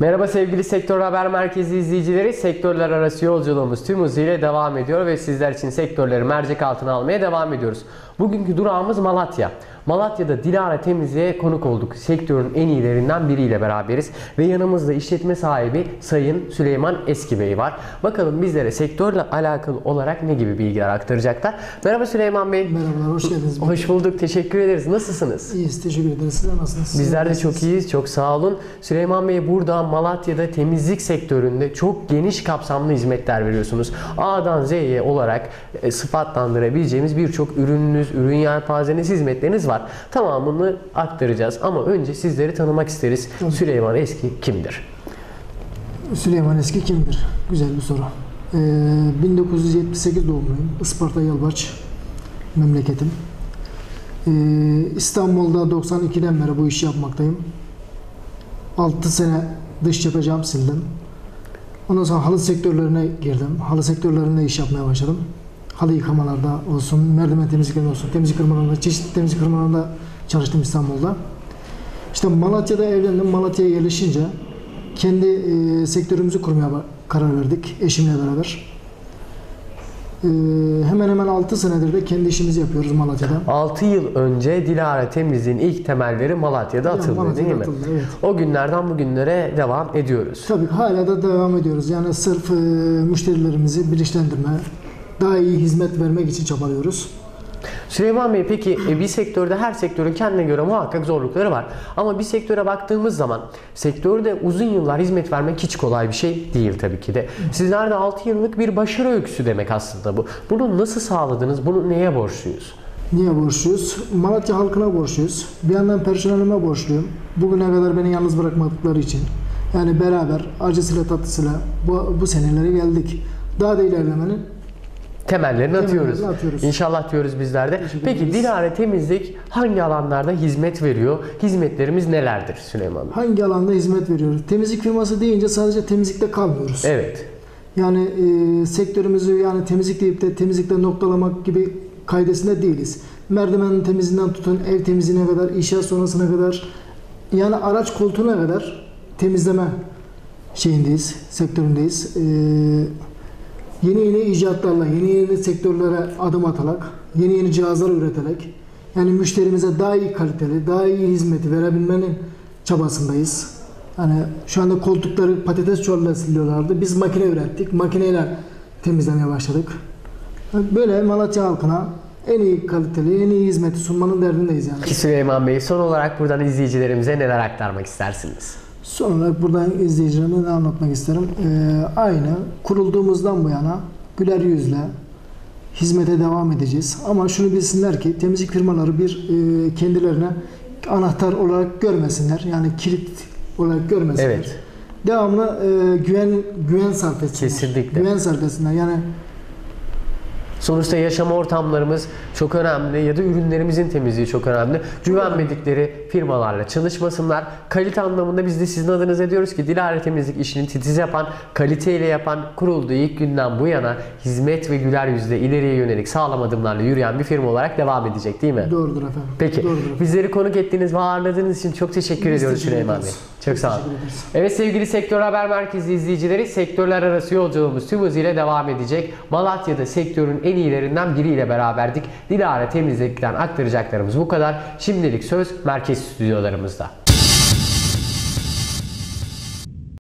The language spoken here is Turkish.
Merhaba sevgili Sektör Haber Merkezi izleyicileri. Sektörler arası yolculuğumuz tüm hızıyla devam ediyor ve sizler için sektörleri mercek altına almaya devam ediyoruz. Bugünkü durağımız Malatya. Malatya'da Dilara Temizliğe konuk olduk. Sektörün en iyilerinden biriyle beraberiz. Ve yanımızda işletme sahibi Sayın Süleyman Eski Bey var. Bakalım bizlere sektörle alakalı olarak ne gibi bilgiler aktaracaklar. Merhaba Süleyman Bey. Merhabalar, hoş geldiniz. Hoş bulduk. Teşekkür ederiz. Nasılsınız? İyiyiz, teşekkür ederiz. Sizler nasılsınız? Bizler de çok iyiyiz. Çok sağ olun. Süleyman Bey burada Malatya'da temizlik sektöründe çok geniş kapsamlı hizmetler veriyorsunuz. A'dan Z'ye olarak e, sıfatlandırabileceğimiz birçok ürününüz, ürün yelpazeniz, hizmetleriniz var. Tamamını aktaracağız ama önce sizleri tanımak isteriz. Tabii. Süleyman Eski kimdir? Süleyman Eski kimdir? Güzel bir soru. Ee, 1978 doğumluyum. Isparta Yalvaç memleketim. Ee, İstanbul'da 92'den beri bu işi yapmaktayım. 6 sene dış cephe sildim. Ondan sonra halı sektörlerine girdim. Halı sektörlerinde iş yapmaya başladım. Halı yıkamalarda olsun, merdiven temizliklerinde olsun, temizlik kırmalarında, çeşitli temizlik kırmalarında çalıştım İstanbul'da. İşte Malatya'da evlendim. Malatya'ya yerleşince kendi e, sektörümüzü kurmaya karar verdik eşimle beraber. E, hemen hemen 6 senedir de kendi işimizi yapıyoruz Malatya'da. 6 yıl önce Dilara Temizliğin ilk temelleri Malatya'da Yani atıldı Malatya'da değil mi? atıldı, evet. O günlerden bugünlere devam ediyoruz. Tabii hala da devam ediyoruz. Yani sırf e, müşterilerimizi bilinçlendirme, daha iyi hizmet vermek için çabalıyoruz. Süleyman Bey peki e, bir sektörde her sektörün kendine göre muhakkak zorlukları var. Ama bir sektöre baktığımız zaman sektörde uzun yıllar hizmet vermek hiç kolay bir şey değil tabii ki de. Sizler de 6 yıllık bir başarı öyküsü demek aslında bu. Bunu nasıl sağladınız? Bunu neye borçluyuz? Niye borçluyuz? Malatya halkına borçluyuz. Bir yandan personelime borçluyum. Bugüne kadar beni yalnız bırakmadıkları için. Yani beraber acısıyla tatlısıyla bu, bu senelere geldik. Daha da ilerlemenin Temellerini atıyoruz. Temellerini atıyoruz. İnşallah diyoruz bizler de. Peki. Dilara Temizlik hangi alanlarda hizmet veriyor? Hizmetlerimiz nelerdir Süleyman Bey? hangi alanda hizmet veriyoruz? Temizlik firması deyince sadece temizlikte kalmıyoruz. Evet. Yani e, sektörümüzü yani temizlik deyip de temizlikte noktalamak gibi kaydesinde değiliz. Merdivenin temizliğinden tutun ev temizliğine kadar, inşaat sonrasına kadar yani araç koltuğuna kadar temizleme şeyindeyiz, sektöründeyiz. E, yeni yeni icatlarla, yeni yeni sektörlere adım atarak, yeni yeni cihazlar üreterek yani müşterimize daha iyi kaliteli, daha iyi hizmeti verebilmenin çabasındayız. Hani şu anda koltukları patates çuvalıyla siliyorlardı. Biz makine ürettik. Makineyle temizlemeye başladık. Böyle Malatya halkına en iyi kaliteli, en iyi hizmeti sunmanın derdindeyiz yani. Peki Süleyman Bey son olarak buradan izleyicilerimize neler aktarmak istersiniz? Son olarak buradan izleyicilerime ne anlatmak isterim? Ee, aynı kurulduğumuzdan bu yana güler yüzle hizmete devam edeceğiz. Ama şunu bilsinler ki temizlik firmaları bir e, kendilerine anahtar olarak görmesinler. Yani kilit olarak görmesinler. Evet. Devamlı e, güven güven sarf etsinler. Kesinlikle. Güven sarf etsinler. Yani Sonuçta yaşam ortamlarımız çok önemli ya da ürünlerimizin temizliği çok önemli. Güvenmedikleri firmalarla çalışmasınlar. Kalite anlamında biz de sizin adınıza diyoruz ki Dilara Temizlik işini titiz yapan, kaliteyle yapan, kurulduğu ilk günden bu yana hizmet ve güler yüzle ileriye yönelik sağlam adımlarla yürüyen bir firma olarak devam edecek değil mi? doğrudur efendim. Peki. Doğrudur. Bizleri konuk ettiğiniz ve ağırladığınız için çok teşekkür Biz ediyoruz teşekkür Süleyman Bey. Çok sağ olun. Evet sevgili Sektör Haber Merkezi izleyicileri sektörler arası yolculuğumuz tüm hızıyla devam edecek. Malatya'da sektörün en iyilerinden biriyle beraberdik. Dilara Temizlik'ten aktaracaklarımız bu kadar. Şimdilik söz merkez stüdyolarımızda.